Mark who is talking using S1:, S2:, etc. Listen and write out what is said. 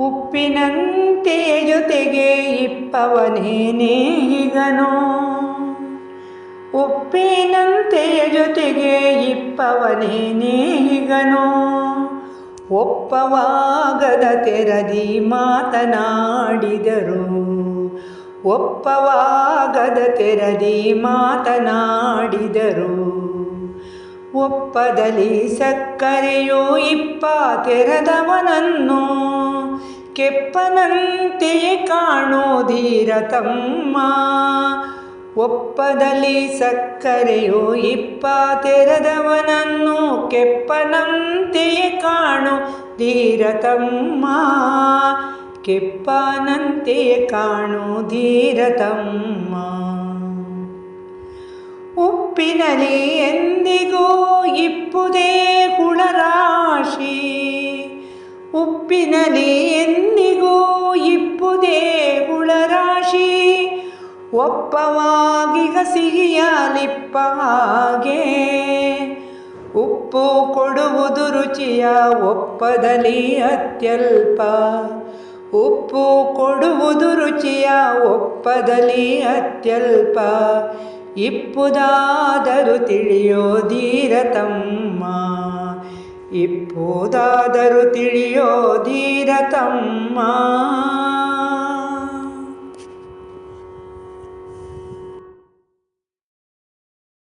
S1: ಉಪ್ಪಿನಂತೆ ಜೊತೆಗೆ ಇಪ್ಪವನೇನೇ ಈಗನೋ? ಉಪ್ಪಿನಂತೆಯ ಜೊತೆಗೆ ಇಪ್ಪವನೇನೇ ಈಗನೋ? ಒಪ್ಪವಾಗದ ತೆರದಿ ಮಾತನಾಡಿದರು. ಒಪ್ಪವಾಗದ ತೆರದಿ ಮಾತನಾಡಿದರು. ಒಪ್ಪದಲ್ಲಿ ಸಕ್ಕರೆಯೋ ಇಪ್ಪ ತೆರೆದವನನ್ನು ಕೆಪ್ಪನಂತೆಯೇ ಕಾಣೋದೀರ ತಮ್ಮ. ಒಪ್ಪದಲ್ಲಿ ಸಕ್ಕರೆಯೋ ಇಪ್ಪ ತೆರೆದವನನ್ನು ಕೆಪ್ಪನಂತೆಯೇ ಕಾಣು ಧೀರ ತಮ್ಮ. ಕೆಪ್ಪನಂತೆಯೇ ಕಾಣು ಧೀರ ತಮ್ಮ. ಉಪ್ಪಿನಲಿ ಎಂದಿಗೂ ಇಪ್ಪುದೇ ಉಪ್ಪಿನಲಿ ಎನ್ನಿಗೂ ಇಪ್ಪುದೇ ಹುಳರಾಶಿ ಒಪ್ಪವಾಗಿ ಹಸಿಹಿಯಲಿಪ್ಪ ಹಾಗೆ. ಉಪ್ಪು ಕೊಡುವುದು ರುಚಿಯ ಒಪ್ಪದಲ್ಲಿ ಅತ್ಯಲ್ಪ. ಉಪ್ಪು ಕೊಡುವುದು ರುಚಿಯ ಒಪ್ಪದಲ್ಲಿ ಅತ್ಯಲ್ಪ. ಇಪ್ಪುದಾದರೂ ತಿಳಿಯೋ ತಮ್ಮ ಇಪ್ಪುದಾದರೂ ತಿಳಿಯೋ ತಮ್ಮ